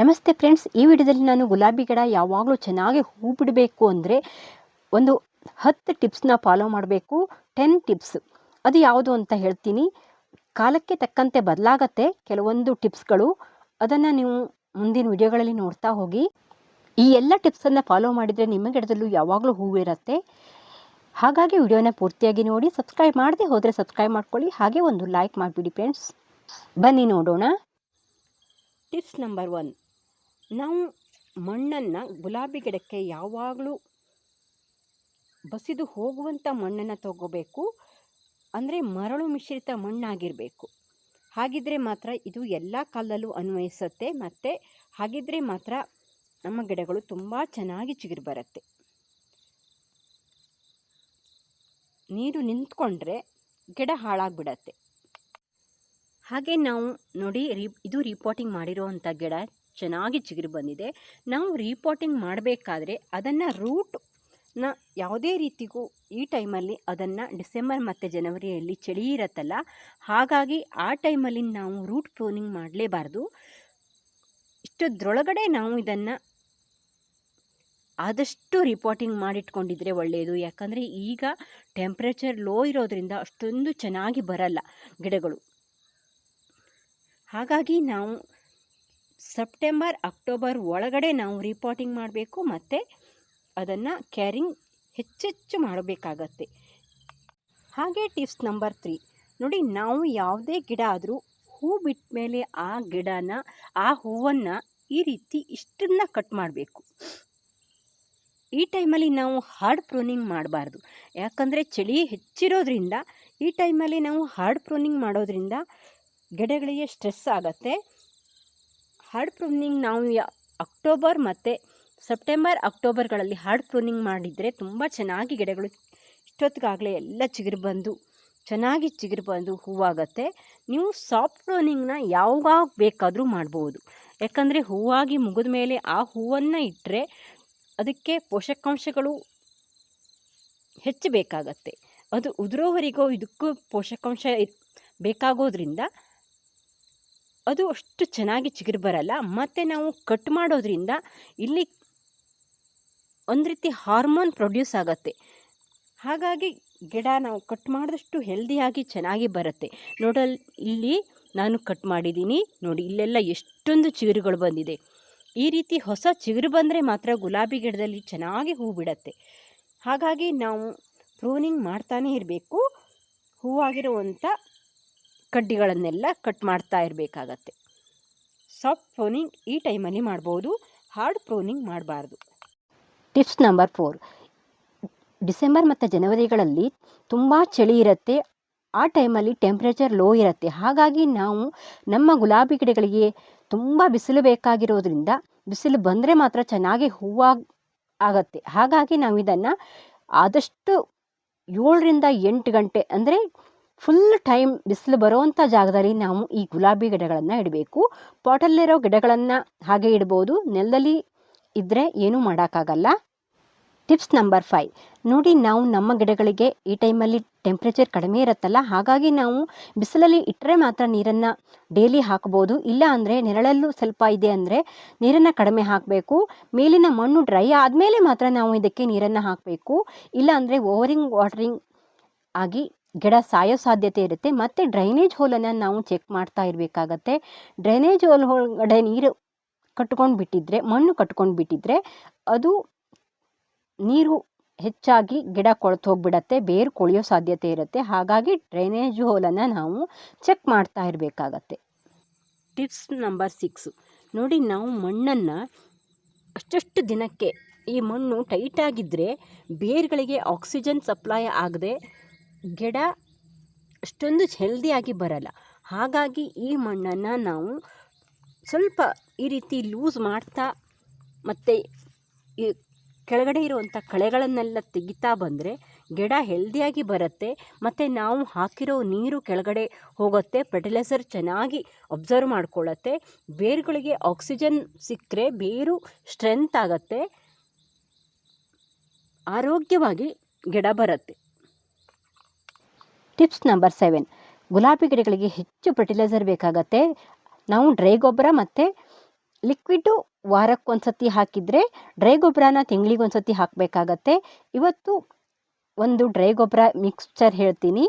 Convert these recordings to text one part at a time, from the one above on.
ನಮಸ್ತೆ ಫ್ರೆಂಡ್ಸ್, ಈ ವಿಡಿಯೋದಲ್ಲಿ ನಾನು ಗುಲಾಬಿ ಗಿಡ ಯಾವಾಗಲೂ ಚೆನ್ನಾಗಿ ಹೂ ಬಿಡಬೇಕು ಅಂದರೆ ಒಂದು ಹತ್ತು ಟಿಪ್ಸ್ನ ಫಾಲೋ ಮಾಡಬೇಕು. ಟೆನ್ ಟಿಪ್ಸ್ ಅದು ಯಾವುದು ಅಂತ ಹೇಳ್ತೀನಿ. ಕಾಲಕ್ಕೆ ತಕ್ಕಂತೆ ಬದಲಾಗತ್ತೆ ಕೆಲವೊಂದು ಟಿಪ್ಸ್ಗಳು ಅದನ್ನು ನೀವು ಮುಂದಿನ ವಿಡಿಯೋಗಳಲ್ಲಿ ನೋಡ್ತಾ ಹೋಗಿ. ಈ ಎಲ್ಲ ಟಿಪ್ಸನ್ನು ಫಾಲೋ ಮಾಡಿದರೆ ನಿಮ್ಮ ಗಿಡದಲ್ಲೂ ಯಾವಾಗಲೂ ಹೂವಿರುತ್ತೆ ಹಾಗಾಗಿ ವಿಡಿಯೋನ ಪೂರ್ತಿಯಾಗಿ ನೋಡಿ ಸಬ್ಸ್ಕ್ರೈಬ್ ಮಾಡದೆ ಹೋದರೆ ಸಬ್ಸ್ಕ್ರೈಬ್ ಮಾಡ್ಕೊಳ್ಳಿ. ಹಾಗೆ ಒಂದು ಲೈಕ್ ಮಾಡಿಬಿಡಿ ಫ್ರೆಂಡ್ಸ್. ಬನ್ನಿ ನೋಡೋಣ. ಟಿಪ್ಸ್ ನಂಬರ್ ಒನ್ ನಾವು ಮಣ್ಣನ್ನು ಗುಲಾಬಿ ಗಿಡಕ್ಕೆ ಯಾವಾಗಲೂ ಬಸಿದು ಹೋಗುವಂಥ ಮಣ್ಣನ್ನು ತಗೋಬೇಕು. ಅಂದರೆ ಮರಳು ಮಿಶ್ರಿತ ಮಣ್ಣಾಗಿರಬೇಕು. ಹಾಗಿದ್ರೆ ಮಾತ್ರ ಇದು ಎಲ್ಲ ಕಾಲದಲ್ಲೂ ಅನ್ವಯಿಸುತ್ತೆ. ಮತ್ತು ಹಾಗಿದ್ರೆ ಮಾತ್ರ ನಮ್ಮ ಗಿಡಗಳು ತುಂಬ ಚೆನ್ನಾಗಿ ಚಿಗುರು ಬರುತ್ತೆ. ನೀರು ನಿಂತ್ಕೊಂಡ್ರೆ ಗಿಡ ಹಾಳಾಗ್ಬಿಡತ್ತೆ. ಹಾಗೆ ನಾವು ನೋಡಿ ರೀ, ಇದು ರಿಪೋರ್ಟಿಂಗ್ ಮಾಡಿರೋವಂಥ ಗಿಡ. ಚೆನ್ನಾಗಿ ಚಿಗುರು ಬಂದಿದೆ. ನಾವು ರೀಪಾಟಿಂಗ್ ಮಾಡಬೇಕಾದ್ರೆ ಅದನ್ನು ನ ಯಾವುದೇ ರೀತಿಗೂ ಈ ಟೈಮಲ್ಲಿ ಅದನ್ನು ಡಿಸೆಂಬರ್ ಮತ್ತು ಜನವರಿಯಲ್ಲಿ ಚಳಿ ಇರತ್ತಲ್ಲ ಹಾಗಾಗಿ ಆ ಟೈಮಲ್ಲಿ ನಾವು ರೂಟ್ ಪ್ರೂನಿಂಗ್ ಮಾಡಲೇಬಾರ್ದು. ಇಷ್ಟದ್ರೊಳಗಡೆ ನಾವು ಇದನ್ನು ಆದಷ್ಟು ರಿಪೋರ್ಟಿಂಗ್ ಮಾಡಿಟ್ಕೊಂಡಿದ್ರೆ ಒಳ್ಳೆಯದು ಯಾಕಂದರೆ ಈಗ ಟೆಂಪ್ರೇಚರ್ ಲೋ ಇರೋದರಿಂದ ಅಷ್ಟೊಂದು ಚೆನ್ನಾಗಿ ಬರಲ್ಲ ಗಿಡಗಳು. ಹಾಗಾಗಿ ನಾವು ಸೆಪ್ಟೆಂಬರ್, ಅಕ್ಟೋಬರ್ ಒಳಗಡೆ ನಾವು ರಿಪೋರ್ಟಿಂಗ್ ಮಾಡಬೇಕು ಮತ್ತು ಅದನ್ನು ಕ್ಯಾರಿಂಗ್ ಹೆಚ್ಚೆಚ್ಚು ಮಾಡಬೇಕಾಗತ್ತೆ. ಹಾಗೆ ಟಿಪ್ಸ್ ನಂಬರ್ ತ್ರೀ ನೋಡಿ, ನಾವು ಯಾವುದೇ ಗಿಡ ಆದರೂ ಹೂ ಬಿಟ್ಟ ಮೇಲೆ ಆ ಗಿಡನ, ಆ ಹೂವನ್ನು ಈ ರೀತಿ ಇಷ್ಟನ್ನು ಕಟ್ ಮಾಡಬೇಕು. ಈ ಟೈಮಲ್ಲಿ ನಾವು ಹಾರ್ಡ್ ಪ್ರೂನಿಂಗ್ ಮಾಡಬಾರ್ದು. ಯಾಕಂದರೆ ಚಳಿ ಹೆಚ್ಚಿರೋದ್ರಿಂದ ಈ ಟೈಮಲ್ಲಿ ನಾವು ಹಾರ್ಡ್ ಪ್ರೂನಿಂಗ್ ಮಾಡೋದ್ರಿಂದ ಗಿಡಗಳಿಗೆ ಸ್ಟ್ರೆಸ್ ಆಗುತ್ತೆ. ಹಾರ್ಡ್ ಪ್ರೂನಿಂಗ್ ನಾವು ಅಕ್ಟೋಬರ್ ಮತ್ತು ಸೆಪ್ಟೆಂಬರ್, ಅಕ್ಟೋಬರ್ಗಳಲ್ಲಿ ಹಾರ್ಡ್ ಪ್ರೂನಿಂಗ್ ಮಾಡಿದರೆ ತುಂಬ ಚೆನ್ನಾಗಿ ಗಿಡಗಳು ಇಷ್ಟೊತ್ತಿಗಾಗಲೇ ಎಲ್ಲ ಚಿಗುರು ಬಂದು, ಚೆನ್ನಾಗಿ ಚಿಗುರು ಬಂದು ಹೂವಾಗತ್ತೆ. ನೀವು ಸಾಫ್ಟ್ ಪ್ರೂನಿಂಗ್ನ ಯಾವಾಗ ಬೇಕಾದರೂ ಮಾಡ್ಬೋದು. ಯಾಕಂದರೆ ಹೂವಾಗಿ ಮುಗಿದ ಮೇಲೆ ಆ ಹೂವನ್ನು ಇಟ್ಟರೆ ಅದಕ್ಕೆ ಪೋಷಕಾಂಶಗಳು ಹೆಚ್ಚು ಬೇಕಾಗತ್ತೆ. ಅದು ಉದುರೋವರೆಗೂ ಇದಕ್ಕೂ ಪೋಷಕಾಂಶ ಬೇಕಾಗೋದ್ರಿಂದ ಅದು ಅಷ್ಟು ಚೆನ್ನಾಗಿ ಚಿಗುರು ಬರಲ್ಲ. ಮತ್ತು ನಾವು ಕಟ್ ಮಾಡೋದ್ರಿಂದ ಇಲ್ಲಿ ಒಂದು ರೀತಿ ಹಾರ್ಮೋನ್ ಪ್ರೊಡ್ಯೂಸ್ ಆಗುತ್ತೆ. ಹಾಗಾಗಿ ಗಿಡ ನಾವು ಕಟ್ ಮಾಡಿದಷ್ಟು ಹೆಲ್ದಿಯಾಗಿ ಚೆನ್ನಾಗಿ ಬರುತ್ತೆ. ನೋಡಲ್, ಇಲ್ಲಿ ನಾನು ಕಟ್ ಮಾಡಿದ್ದೀನಿ ನೋಡಿ, ಇಲ್ಲೆಲ್ಲ ಎಷ್ಟೊಂದು ಚಿಗುರುಗಳು ಬಂದಿದೆ. ಈ ರೀತಿ ಹೊಸ ಚಿಗುರು ಬಂದರೆ ಮಾತ್ರ ಗುಲಾಬಿ ಗಿಡದಲ್ಲಿ ಚೆನ್ನಾಗಿ ಹೂ ಬಿಡತ್ತೆ. ಹಾಗಾಗಿ ನಾವು ಪ್ರೂನಿಂಗ್ ಮಾಡ್ತಾನೇ ಇರಬೇಕು. ಹೂವಾಗಿರುವಂಥ ಕಡ್ಡಿಗಳನ್ನೆಲ್ಲ ಕಟ್ ಮಾಡ್ತಾ ಇರಬೇಕಾಗತ್ತೆ. ಸಾಫ್ಟ್ ಪ್ರೂನಿಂಗ್ ಈ ಟೈಮಲ್ಲಿ ಮಾಡ್ಬೋದು, ಹಾರ್ಡ್ ಪ್ರೂನಿಂಗ್ ಮಾಡಬಾರ್ದು. Tips number four. ಡಿಸೆಂಬರ್ ಮತ್ತು ಜನವರಿಗಳಲ್ಲಿ ತುಂಬ ಚಳಿ ಇರುತ್ತೆ, ಆ ಟೈಮಲ್ಲಿ ಟೆಂಪ್ರೇಚರ್ ಲೋ ಇರುತ್ತೆ. ಹಾಗಾಗಿ ನಾವು ನಮ್ಮ ಗುಲಾಬಿ ಗಿಡಗಳಿಗೆ ತುಂಬ ಬಿಸಿಲು ಬೇಕಾಗಿರೋದ್ರಿಂದ ಬಿಸಿಲು ಬಂದರೆ ಮಾತ್ರ ಚೆನ್ನಾಗಿ ಹೂವು ಆಗತ್ತೆ. ಹಾಗಾಗಿ ನಾವು ಇದನ್ನು ಆದಷ್ಟು ಏಳರಿಂದ ಎಂಟು ಗಂಟೆ ಅಂದರೆ ಫುಲ್ ಟೈಮ್ ಬಿಸಿಲು ಬರೋವಂಥ ಜಾಗದಲ್ಲಿ ನಾವು ಈ ಗುಲಾಬಿ ಗಿಡಗಳನ್ನು ಇಡಬೇಕು. ಪಾಟಲ್ಲಿರೋ ಗಿಡಗಳನ್ನು ಹಾಗೆ ಇಡ್ಬೋದು. ನೆಲದಲ್ಲಿ ಇದ್ದರೆ ಏನೂ ಮಾಡೋಕ್ಕಾಗಲ್ಲ. ಟಿಪ್ಸ್ ನಂಬರ್ ಫೈವ್ ನೋಡಿ ನಾವು ನಮ್ಮ ಗಿಡಗಳಿಗೆ ಈ ಟೈಮಲ್ಲಿ ಟೆಂಪ್ರೇಚರ್ ಕಡಿಮೆ ಇರುತ್ತಲ್ಲ, ಹಾಗಾಗಿ ನಾವು ಬಿಸಿಲಲ್ಲಿ ಇಟ್ಟರೆ ಮಾತ್ರ ನೀರನ್ನು ಡೈಲಿ ಹಾಕ್ಬೋದು. ಇಲ್ಲ ಅಂದರೆ ನೆರಳಲ್ಲೂ ಸ್ವಲ್ಪ ಇದೆ ಅಂದರೆ ನೀರನ್ನು ಕಡಿಮೆ ಹಾಕಬೇಕು. ಮೇಲಿನ ಮಣ್ಣು ಡ್ರೈ ಆದಮೇಲೆ ಮಾತ್ರ ನಾವು ಇದಕ್ಕೆ ನೀರನ್ನು ಹಾಕಬೇಕು. ಇಲ್ಲ ಅಂದರೆ ಓವರಿಂಗ್ ವಾಟರಿಂಗ್ ಆಗಿ ಗಿಡ ಸಾಯೋ ಸಾಧ್ಯತೆ ಇರುತ್ತೆ. ಮತ್ತು ಡ್ರೈನೇಜ್ ಹೋಲನ್ನು ನಾವು ಚೆಕ್ ಮಾಡ್ತಾ ಇರಬೇಕಾಗತ್ತೆ. ಡ್ರೈನೇಜ್ ಹೋಲ್ ಒಳಗಡೆ ನೀರು ಕಟ್ಕೊಂಡು ಬಿಟ್ಟಿದ್ರೆ, ಮಣ್ಣು ಕಟ್ಕೊಂಡು ಬಿಟ್ಟಿದ್ರೆ ಅದು ನೀರು ಹೆಚ್ಚಾಗಿ ಗಿಡ ಕೊಳ್ತು ಹೋಗ್ಬಿಡತ್ತೆ, ಬೇರು ಕೊಳೆಯೋ ಸಾಧ್ಯತೆ ಇರುತ್ತೆ. ಹಾಗಾಗಿ ಡ್ರೈನೇಜ್ ಹೋಲನ್ನು ನಾವು ಚೆಕ್ ಮಾಡ್ತಾ ಇರಬೇಕಾಗತ್ತೆ. Tips number six. ನೋಡಿ, ನಾವು ಮಣ್ಣನ್ನು ಅಷ್ಟಷ್ಟು ದಿನಕ್ಕೆ ಈ ಮಣ್ಣು ಟೈಟಾಗಿದ್ದರೆ ಬೇರುಗಳಿಗೆ ಆಕ್ಸಿಜನ್ ಸಪ್ಲೈ ಆಗದೆ ಗಿಡ ಅಷ್ಟೊಂದು ಹೆಲ್ದಿಯಾಗಿ ಬರಲ್ಲ. ಹಾಗಾಗಿ ಈ ಮಣ್ಣನ್ನು ನಾವು ಸ್ವಲ್ಪ ಈ ರೀತಿ ಲೂಸ್ ಮಾಡ್ತಾ ಮತ್ತು ಈ ಕೆಳಗಡೆ ಇರುವಂಥ ಕಳೆಗಳನ್ನೆಲ್ಲ ತೆಗಿತಾ ಬಂದರೆ ಗಿಡ ಹೆಲ್ದಿಯಾಗಿ ಬರುತ್ತೆ. ಮತ್ತು ನಾವು ಹಾಕಿರೋ ನೀರು ಕೆಳಗಡೆ ಹೋಗುತ್ತೆ ಫರ್ಟಿಲೈಸರ್ ಚೆನ್ನಾಗಿ ಅಬ್ಸರ್ವ್ ಮಾಡ್ಕೊಳ್ಳುತ್ತೆ. ಬೇರುಗಳಿಗೆ ಆಕ್ಸಿಜನ್ ಸಿಕ್ಕರೆ ಬೇರು ಸ್ಟ್ರೆಂತ್ ಆಗುತ್ತೆ. ಆರೋಗ್ಯವಾಗಿ ಗಿಡ ಬರುತ್ತೆ. Tips number seven. ಗುಲಾಬಿ ಗಿಡಗಳಿಗೆ ಹೆಚ್ಚು ಫರ್ಟಿಲೈಸರ್ ಬೇಕಾಗತ್ತೆ. ನಾವು ಡ್ರೈ ಗೊಬ್ಬರ ಮತ್ತು ಲಿಕ್ವಿಡ್ಡು ವಾರಕ್ಕೊಂದ್ಸತಿ ಹಾಕಿದರೆ ಡ್ರೈ ಗೊಬ್ಬರನ ತಿಂಗಳಿಗೊಂದ್ಸತಿ ಹಾಕಬೇಕಾಗತ್ತೆ. ಇವತ್ತು ಒಂದು ಡ್ರೈ ಗೊಬ್ಬರ ಮಿಕ್ಸ್ಚರ್ ಹೇಳ್ತೀನಿ.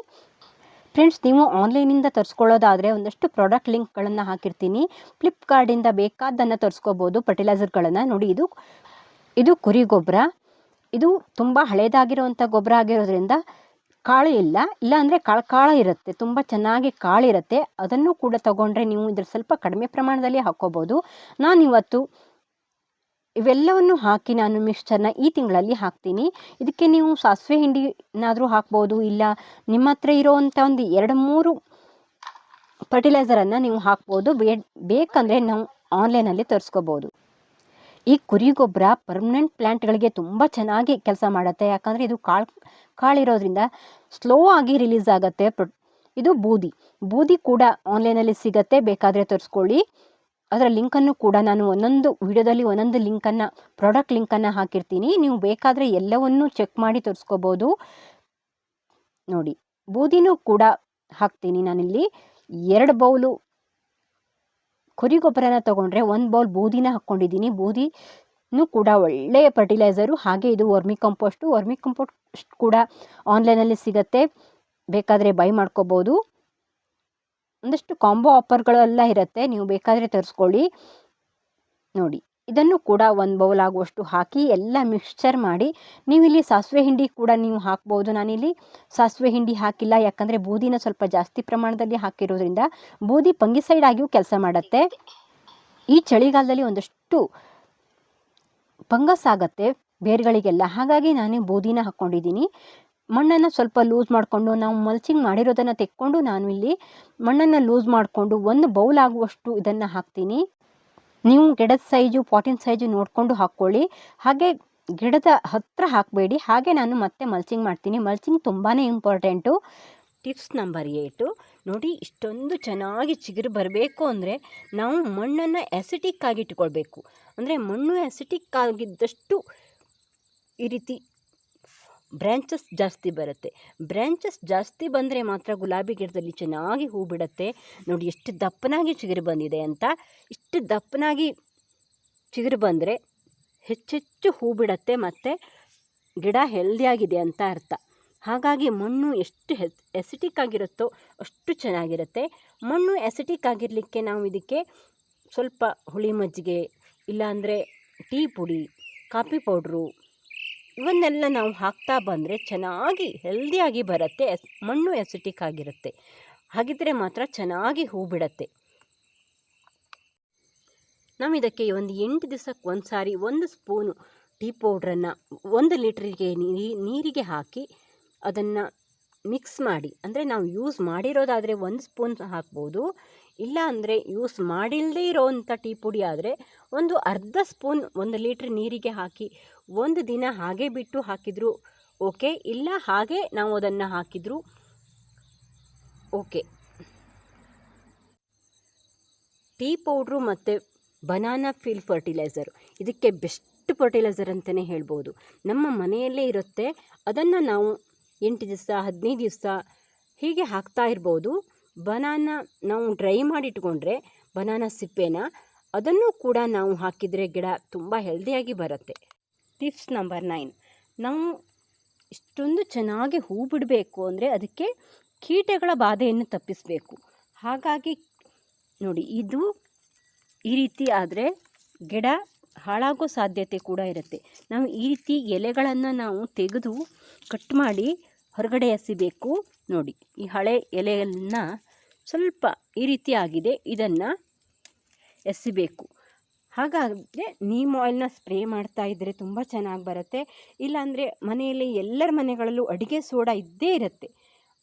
ಫ್ರೆಂಡ್ಸ್ ನೀವು ಆನ್ಲೈನಿಂದ ತರಿಸ್ಕೊಳ್ಳೋದಾದರೆ ಒಂದಷ್ಟು ಪ್ರಾಡಕ್ಟ್ ಲಿಂಕ್ಗಳನ್ನು ಹಾಕಿರ್ತೀನಿ. ಫ್ಲಿಪ್ಕಾರ್ಟಿಂದ ಬೇಕಾದ್ದನ್ನು ತರಿಸ್ಕೋಬೋದು ಫರ್ಟಿಲೈಸರ್ಗಳನ್ನು ನೋಡಿ, ಇದು ಇದು ಕುರಿ ಗೊಬ್ಬರ. ಇದು ತುಂಬ ಹಳೇದಾಗಿರುವಂಥ ಗೊಬ್ಬರ ಆಗಿರೋದ್ರಿಂದ ಕಾಳು ಇಲ್ಲ ಇಲ್ಲ ಅಂದರೆ ಕಾಳು ಕಾಳು ಇರುತ್ತೆ. ತುಂಬ ಚೆನ್ನಾಗಿ ಕಾಳಿರುತ್ತೆ ಅದನ್ನು ಕೂಡ ತಗೊಂಡ್ರೆ ನೀವು ಇದ್ರ ಸ್ವಲ್ಪ ಕಡಿಮೆ ಪ್ರಮಾಣದಲ್ಲಿ ಹಾಕ್ಕೋಬೋದು ನಾನಿವತ್ತು ಇವೆಲ್ಲವನ್ನು ಹಾಕಿ ನಾನು ಮಿಕ್ಸ್ಚರ್ನ ಈ ತಿಂಗಳಲ್ಲಿ ಹಾಕ್ತೀನಿ. ಇದಕ್ಕೆ ನೀವು ಸಾಸಿವೆ ಹಿಂಡಿನಾದರೂ ಹಾಕ್ಬೋದು, ಇಲ್ಲ ನಿಮ್ಮ ಹತ್ರ ಇರೋವಂಥ ಒಂದು ಎರಡು ಮೂರು ಫರ್ಟಿಲೈಸರನ್ನು ನೀವು ಹಾಕ್ಬೋದು. ಬೇಕಂದರೆ ನಾವು ಆನ್ಲೈನಲ್ಲಿ ತರಿಸ್ಕೋಬೋದು. ಈ ಕುರಿ ಗೊಬ್ಬರ ಪರ್ಮನೆಂಟ್ ಪ್ಲ್ಯಾಂಟ್ಗಳಿಗೆ ತುಂಬ ಚೆನ್ನಾಗಿ ಕೆಲಸ ಮಾಡುತ್ತೆ. ಯಾಕಂದರೆ ಇದು ಕಾಳು, ಕಾಳಿರೋದ್ರಿಂದ ಸ್ಲೋ ಆಗಿ ರಿಲೀಸ್ ಆಗುತ್ತೆ. ಇದು ಬೂದಿ. ಬೂದಿ ಕೂಡ ಆನ್ಲೈನಲ್ಲಿ ಸಿಗತ್ತೆ. ಬೇಕಾದರೆ ತರಿಸ್ಕೊಳ್ಳಿ. ಅದರ ಲಿಂಕನ್ನು ಕೂಡ ನಾನು ಒಂದೊಂದು ವಿಡಿಯೋದಲ್ಲಿ ಒಂದೊಂದು ಲಿಂಕನ್ನು ಪ್ರಾಡಕ್ಟ್ ಲಿಂಕನ್ನು ಹಾಕಿರ್ತೀನಿ. ನೀವು ಬೇಕಾದರೆ ಎಲ್ಲವನ್ನೂ ಚೆಕ್ ಮಾಡಿ ತರಿಸ್ಕೋಬೋದು. ನೋಡಿ, ಬೂದಿನೂ ಕೂಡ ಹಾಕ್ತೀನಿ ನಾನಿಲ್ಲಿ. ಎರಡು ಬೌಲು ಕುರಿ ಗೊಬ್ಬರನ ತೊಗೊಂಡ್ರೆ ಒಂದು ಬೌಲ್ ಬೂದಿನ ಹಾಕ್ಕೊಂಡಿದ್ದೀನಿ ಬೂದಿನೂ ಕೂಡ ಒಳ್ಳೆಯ ಫರ್ಟಿಲೈಸರು ಹಾಗೆ ಇದು ವರ್ಮಿ ಕಂಪೋಸ್ಟು ವರ್ಮಿ ಕಂಪೋಸ್ಟ್ ಕೂಡ ಆನ್ಲೈನಲ್ಲಿ ಸಿಗತ್ತೆ. ಬೇಕಾದರೆ ಬೈ ಮಾಡ್ಕೋಬೋದು. ಒಂದಷ್ಟು ಕಾಂಬೋ ಆಫರ್ಗಳೆಲ್ಲ ಇರುತ್ತೆ. ನೀವು ಬೇಕಾದರೆ ತರಿಸ್ಕೊಳ್ಳಿ. ನೋಡಿ. ಇದನ್ನು ಕೂಡ ಒಂದು ಬೌಲ್ ಆಗುವಷ್ಟು ಹಾಕಿ ಎಲ್ಲ ಮಿಕ್ಸ್ಚರ್ ಮಾಡಿ ನೀವು ಇಲ್ಲಿ ಸಾಸಿವೆ ಹಿಂಡಿ ಕೂಡ ನೀವು ಹಾಕ್ಬೋದು. ನಾನಿಲ್ಲಿ ಸಾಸಿವೆ ಹಿಂಡಿ ಹಾಕಿಲ್ಲ, ಯಾಕಂದರೆ ಬೂದಿನ ಸ್ವಲ್ಪ ಜಾಸ್ತಿ ಪ್ರಮಾಣದಲ್ಲಿ ಹಾಕಿರೋದ್ರಿಂದ ಬೂದಿ ಪಂಗಿಸೈಡ್ ಆಗಿಯೂ ಕೆಲಸ ಮಾಡುತ್ತೆ. ಈ ಚಳಿಗಾಲದಲ್ಲಿ ಒಂದಷ್ಟು ಪಂಗಸ್ ಆಗುತ್ತೆ ಬೇರುಗಳಿಗೆಲ್ಲ. ಹಾಗಾಗಿ ನಾನು ಬೂದಿನ ಹಾಕ್ಕೊಂಡಿದ್ದೀನಿ. ಮಣ್ಣನ್ನು ಸ್ವಲ್ಪ ಲೂಸ್ ಮಾಡಿಕೊಂಡು ನಾವು ಮಲ್ಚಿಂಗ್ ಮಾಡಿರೋದನ್ನು ತೆಕ್ಕೊಂಡು ನಾನು ಇಲ್ಲಿ ಮಣ್ಣನ್ನು ಲೂಸ್ ಮಾಡಿಕೊಂಡು ಒಂದು ಬೌಲ್ ಆಗುವಷ್ಟು ಇದನ್ನು ಹಾಕ್ತೀನಿ. ನೀವು ಗಿಡದ ಸೈಜು ಪಾಟಿನ ಸೈಜು ನೋಡಿಕೊಂಡು ಹಾಕ್ಕೊಳ್ಳಿ. ಹಾಗೆ ಗಿಡದ ಹತ್ತಿರ ಹಾಕಬೇಡಿ. ಹಾಗೆ ನಾನು ಮತ್ತೆ ಮಲ್ಚಿಂಗ್ ಮಾಡ್ತೀನಿ. ಮಲ್ಚಿಂಗ್ ತುಂಬಾ ಇಂಪಾರ್ಟೆಂಟು ಟಿಪ್ಸ್ ನಂಬರ್ ಏಟು ನೋಡಿ, ಇಷ್ಟೊಂದು ಚೆನ್ನಾಗಿ ಚಿಗುರು ಬರಬೇಕು ಅಂದರೆ ನಾವು ಮಣ್ಣನ್ನು ಆಗಿ ಇಟ್ಕೊಳ್ಬೇಕು. ಅಂದರೆ ಮಣ್ಣು ಆ್ಯಸಿಟಿಕ್ ಆಗಿದ್ದಷ್ಟು ಈ ರೀತಿ ಬ್ರ್ಯಾಂಚಸ್ ಜಾಸ್ತಿ ಬರುತ್ತೆ. ಬ್ರ್ಯಾಂಚಸ್ ಜಾಸ್ತಿ ಬಂದರೆ ಮಾತ್ರ ಗುಲಾಬಿ ಗಿಡದಲ್ಲಿ ಚೆನ್ನಾಗಿ ಹೂ ಬಿಡುತ್ತೆ. ನೋಡಿ ಎಷ್ಟು ದಪ್ಪನಾಗಿ ಚಿಗುರು ಬಂದಿದೆ ಅಂತ. ಇಷ್ಟು ದಪ್ಪನಾಗಿ ಚಿಗುರು ಬಂದರೆ ಹೆಚ್ಚೆಚ್ಚು ಹೂ ಬಿಡುತ್ತೆ ಮತ್ತು ಗಿಡ ಹೆಲ್ದಿಯಾಗಿದೆ ಅಂತ ಅರ್ಥ. ಹಾಗಾಗಿ ಮಣ್ಣು ಎಷ್ಟು ಹೆಸ್ ಎಸಿಟಿಕ್ ಆಗಿರುತ್ತೋ ಅಷ್ಟು ಚೆನ್ನಾಗಿರುತ್ತೆ. ಮಣ್ಣು ಎಸಿಟಿಕ್ ಆಗಿರಲಿಕ್ಕೆ ನಾವು ಇದಕ್ಕೆ ಸ್ವಲ್ಪ ಹುಳಿ ಮಜ್ಜಿಗೆ, ಇಲ್ಲಾಂದರೆ ಟೀ ಪುಡಿ, ಕಾಫಿ ಪೌಡ್ರು ಇವನ್ನೆಲ್ಲ ನಾವು ಹಾಕ್ತಾ ಬಂದರೆ ಚೆನ್ನಾಗಿ ಹೆಲ್ದಿಯಾಗಿ ಬರುತ್ತೆ ಮಣ್ಣು ಎಸಿಟಿಕ್ ಆಗಿರುತ್ತೆ. ಹಾಗಿದ್ದರೆ ಮಾತ್ರ ಚೆನ್ನಾಗಿ ಹೂ ಬಿಡತ್ತೆ. ನಾವು ಇದಕ್ಕೆ ಒಂದು ಎಂಟು ದಿವಸಕ್ಕೆ ಒಂದು ಸಾರಿ ಒಂದು ಸ್ಪೂನು ಟೀ ಪೌಡ್ರನ್ನು ಒಂದು ಲೀಟ್ರಿಗೆ ನೀರಿಗೆ ಹಾಕಿ ಅದನ್ನು ಮಿಕ್ಸ್ ಮಾಡಿ, ಅಂದರೆ ನಾವು ಯೂಸ್ ಮಾಡಿರೋದಾದರೆ ಒಂದು ಸ್ಪೂನ್ ಹಾಕ್ಬೋದು, ಇಲ್ಲ ಅಂದರೆ ಯೂಸ್ ಮಾಡಿಲ್ಲದೇ ಇರೋವಂಥ ಟೀ ಪುಡಿ ಆದರೆ ಒಂದು ಅರ್ಧ ಸ್ಪೂನ್ ಒಂದು ಲೀಟ್ರ್ ನೀರಿಗೆ ಹಾಕಿ ಒಂದು ದಿನ ಹಾಗೆ ಬಿಟ್ಟು ಹಾಕಿದರು, ಓಕೆ? ಇಲ್ಲ, ಹಾಗೆ ನಾವು ಅದನ್ನು ಹಾಕಿದರು, ಓಕೆ? ಟೀ ಪೌಡ್ರು ಮತ್ತು ಬನಾನಾ ಫೀಲ್ ಫರ್ಟಿಲೈಸರ್. ಇದಕ್ಕೆ ಬೆಸ್ಟ್ ಫರ್ಟಿಲೈಸರ್ ಅಂತಲೇ ಹೇಳ್ಬೋದು. ನಮ್ಮ ಮನೆಯಲ್ಲೇ ಇರುತ್ತೆ. ಅದನ್ನು ನಾವು ಎಂಟು ದಿವಸ, ಹದಿನೈದು ದಿವಸ ಹೀಗೆ ಹಾಕ್ತಾ ಇರ್ಬೋದು. ಬನಾನ ನಾವು ಡ್ರೈ ಮಾಡಿಟ್ಕೊಂಡ್ರೆ, ಬನಾನಾ ಸಿಪ್ಪೆನ, ಅದನ್ನು ಕೂಡ ನಾವು ಹಾಕಿದರೆ ಗಿಡ ತುಂಬ ಹೆಲ್ದಿಯಾಗಿ ಬರುತ್ತೆ. ಟಿಪ್ಸ್ ನಂಬರ್ ನೈನ್ ನಾವು ಇಷ್ಟೊಂದು ಚೆನ್ನಾಗಿ ಹೂ ಬಿಡಬೇಕು ಅಂದರೆ ಅದಕ್ಕೆ ಕೀಟಗಳ ಬಾಧೆಯನ್ನು ತಪ್ಪಿಸಬೇಕು. ಹಾಗಾಗಿ ನೋಡಿ, ಇದು ಈ ರೀತಿ ಆದರೆ ಗಿಡ ಹಾಳಾಗೋ ಸಾಧ್ಯತೆ ಕೂಡ ಇರುತ್ತೆ. ನಾವು ಈ ರೀತಿ ಎಲೆಗಳನ್ನು ನಾವು ತೆಗೆದು ಕಟ್ ಮಾಡಿ ಹೊರಗಡೆ ಎಸಿಬೇಕು. ನೋಡಿ, ಈ ಹಳೆ ಎಲೆಯನ್ನು ಸ್ವಲ್ಪ ಈ ರೀತಿ ಆಗಿದೆ, ಇದನ್ನು ಎಸಿಬೇಕು. ಹಾಗಾದರೆ ನೀಮ್ ಆಯಿಲ್ನ ಸ್ಪ್ರೇ ಮಾಡ್ತಾ ಇದ್ದರೆ ತುಂಬ ಚೆನ್ನಾಗಿ ಬರುತ್ತೆ. ಇಲ್ಲಾಂದರೆ ಮನೆಯಲ್ಲಿ ಎಲ್ಲರ ಮನೆಗಳಲ್ಲೂ ಅಡುಗೆ ಸೋಡಾ ಇದ್ದೇ ಇರುತ್ತೆ.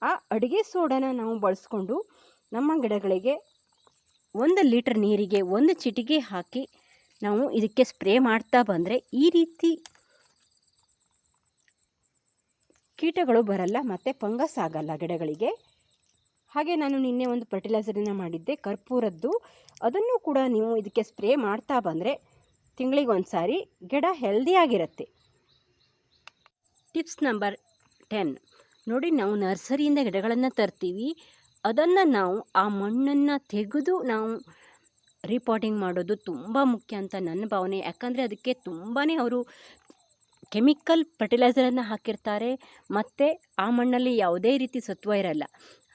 ಆ ಅಡುಗೆ ಸೋಡಾನ ನಾವು ಬಳಸ್ಕೊಂಡು ನಮ್ಮ ಗಿಡಗಳಿಗೆ ಒಂದು ಲೀಟ್ರ್ ನೀರಿಗೆ ಒಂದು ಚಿಟಿಕೆ ಹಾಕಿ ನಾವು ಇದಕ್ಕೆ ಸ್ಪ್ರೇ ಮಾಡ್ತಾ ಬಂದರೆ ಈ ರೀತಿ ಕೀಟಗಳು ಬರಲ್ಲ, ಮತ್ತು ಫಂಗಸ್ ಆಗಲ್ಲ ಗಿಡಗಳಿಗೆ. ಹಾಗೆ ನಾನು ನಿನ್ನೆ ಒಂದು ಫರ್ಟಿಲೈಸರನ್ನು ಮಾಡಿದ್ದೆ, ಕರ್ಪೂರದ್ದು. ಅದನ್ನು ಕೂಡ ನೀವು ಇದಕ್ಕೆ ಸ್ಪ್ರೇ ಮಾಡ್ತಾ ಬಂದರೆ ತಿಂಗಳಿಗೆ ಒಂದು ಸಾರಿ ಗಿಡ ಹೆಲ್ದಿಯಾಗಿರುತ್ತೆ ಟಿಪ್ಸ್ ನಂಬರ್ ಟೆನ್ ನೋಡಿ, ನಾವು ನರ್ಸರಿಯಿಂದ ಗಿಡಗಳನ್ನು ತರ್ತೀವಿ. ಅದನ್ನು ನಾವು ಆ ಮಣ್ಣನ್ನು ತೆಗೆದು ನಾವು ರಿಪೋರ್ಟಿಂಗ್ ಮಾಡೋದು ತುಂಬ ಮುಖ್ಯ ಅಂತ ನನ್ನ ಭಾವನೆ. ಯಾಕಂದರೆ ಅದಕ್ಕೆ ತುಂಬಾ ಅವರು ಕೆಮಿಕಲ್ ಫರ್ಟಿಲೈಸರನ್ನು ಹಾಕಿರ್ತಾರೆ. ಮತ್ತು ಆ ಮಣ್ಣಲ್ಲಿ ಯಾವುದೇ ರೀತಿ ಸತ್ವ ಇರಲ್ಲ.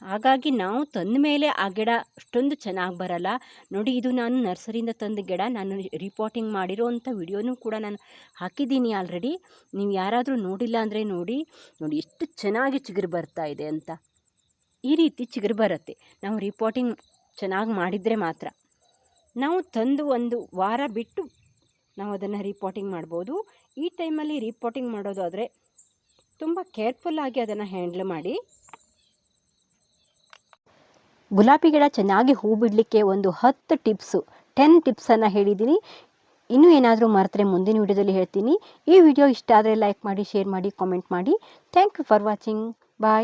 ಹಾಗಾಗಿ ನಾವು ತಂದ ಮೇಲೆ ಆ ಗಿಡ ಅಷ್ಟೊಂದು ಚೆನ್ನಾಗಿ ಬರಲ್ಲ. ನೋಡಿ, ಇದು ನಾನು ನರ್ಸರಿಯಿಂದ ತಂದ ಗಿಡ. ನಾನು ರಿಪೋರ್ಟಿಂಗ್ ಮಾಡಿರೋವಂಥ ವಿಡಿಯೋನೂ ಕೂಡ ನಾನು ಹಾಕಿದ್ದೀನಿ ಆಲ್ರೆಡಿ ನೀವು ಯಾರಾದರೂ ನೋಡಿಲ್ಲ ಅಂದರೆ ನೋಡಿ. ನೋಡಿ, ಎಷ್ಟು ಚೆನ್ನಾಗಿ ಚಿಗುರು ಬರ್ತಾ ಇದೆ ಅಂತ. ಈ ರೀತಿ ಚಿಗುರು ಬರುತ್ತೆ. ನಾವು ರಿಪೋರ್ಟಿಂಗ್ ಚೆನ್ನಾಗಿ ಮಾಡಿದರೆ ಮಾತ್ರ. ನಾವು ತಂದು ಒಂದು ವಾರ ಬಿಟ್ಟು ನಾವು ಅದನ್ನು ರಿಪೋರ್ಟಿಂಗ್ ಮಾಡ್ಬೋದು. ಈ ಟೈಮಲ್ಲಿ ರಿಪೋರ್ಟಿಂಗ್ ಮಾಡೋದಾದರೆ ತುಂಬ ಕೇರ್ಫುಲ್ಲಾಗಿ ಅದನ್ನು ಹ್ಯಾಂಡ್ಲ್ ಮಾಡಿ. ಗುಲಾಬಿ ಗಿಡ ಚೆನ್ನಾಗಿ ಹೂ ಬಿಡಲಿಕ್ಕೆ ಒಂದು ಹತ್ತು ಟಿಪ್ಸು, ಟೆನ್ ಟಿಪ್ಸನ್ನು ಹೇಳಿದ್ದೀನಿ. ಇನ್ನೂ ಏನಾದರೂ ಮರೆತರೆ ಮುಂದಿನ ವಿಡಿಯೋದಲ್ಲಿ ಹೇಳ್ತೀನಿ. ಈ ವಿಡಿಯೋ ಇಷ್ಟ ಆದರೆ ಲೈಕ್ ಮಾಡಿ, ಶೇರ್ ಮಾಡಿ, ಕಾಮೆಂಟ್ ಮಾಡಿ. Thank you for watching. Bye.